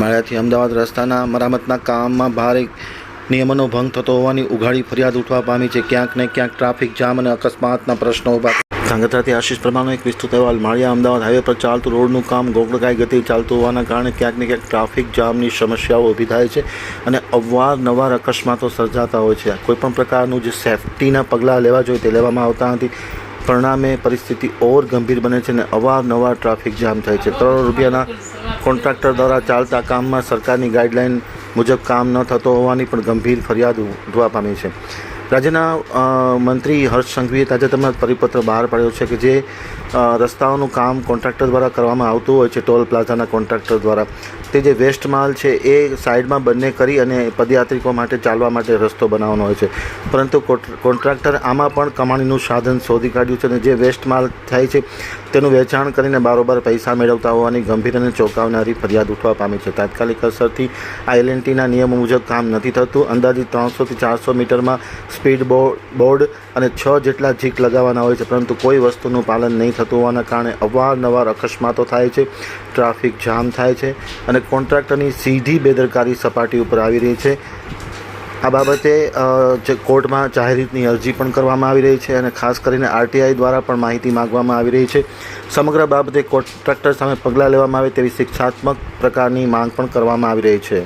માળિયાથી અમદાવાદ રસ્તાના મરામતના કામમાં ભારે નિયમોનો ભંગ થતો હોવાની ઉઘાડી ફરિયાદ ઉઠવા પામી છે. ક્યાંક ને ક્યાંક ટ્રાફિક જામ અને અકસ્માતના પ્રશ્નો ઊભા ધ્રાંગધ્રાથી આશીષ પ્રમાણનો એક વિસ્તૃત અહેવાલ. માળિયા અમદાવાદ હાઈવે પર ચાલતું રોડનું કામ ગોગળગાય ગતિ ચાલતું હોવાના કારણે ક્યાંક ને ક્યાંક ટ્રાફિક જામની સમસ્યાઓ ઊભી થાય છે અને અવારનવાર અકસ્માતો સર્જાતા હોય છે. કોઈપણ પ્રકારનું જે સેફટીના પગલાં લેવા જોઈએ તે લેવામાં આવતા નથી. પરિણામે પરિસ્થિતિ ઓર ગંભીર બને છે અને અવારનવાર ટ્રાફિક જામ થાય છે. ત્રણ રૂપિયાના કોન્ટ્રાક્ટર દ્વારા ચાલતા કામમાં સરકારની ગાઈડલાઇન મુજબ કામ ન થતો હોવાની પણ ગંભીર ફરિયાદ ઉઠવા પામી છે. રાજ્યના મંત્રી હર્ષ સંઘવીએ તાજેતરમાં પરિપત્ર બહાર પાડ્યો છે કે જે રસ્તાઓનું કામ કોન્ટ્રાક્ટર દ્વારા કરવામાં આવતું હોય છે, ટોલ પ્લાઝાના કોન્ટ્રાક્ટર દ્વારા. તે જે વેસ્ટ માલ છે, એ સાઈડમાં બંને કરી અને પદયાત્રિકો માટે ચાલવા માટે રસ્તો બનાવવાનો હોય છે. પરંતુ કોટ- કોન્ટ્રાક્ટર આમાં પણ કમાણીનું સાધન શોધી કાઢ્યું છે અને જે વેસ્ટ માલ થાય છે, તેનું વેચાણ કરીને બારોબાર પૈસા મેળવતા હોવાની ગંભીર અને ચોંકાવનારી ફરિયાદ ઉઠવા પામી છે. તાત્કાલિક અસરથી આ એલએનટીના નિયમો મુજબ કામ નથી થતું. અંદાજિત ત્રણસોથી ચારસો મીટરમાં સ્પીડ બોર્ડ અને છ જેટલા જીક લગાવવાના હોય છે, પરંતુ કોઈ વસ્તુનું પાલન નહીં થતું હોવાના કારણે અવારનવાર અકસ્માતો થાય છે, ટ્રાફિક જામ થાય છે અને કોન્ટ્રાક્ટરની સીધી બેદરકારી સપાટી ઉપર આવી રહી છે. આ બાબતે જે કોર્ટમાં જાહેરહિતની અરજી પણ કરવામાં આવી રહી છે અને ખાસ કરીને આરટીઆઈ દ્વારા પણ માહિતી માંગવામાં આવી રહી છે. સમગ્ર બાબતે કોન્ટ્રાક્ટર સામે પગલાં લેવામાં આવે તેવી શિક્ષાત્મક પ્રકારની માંગ પણ કરવામાં આવી રહી છે.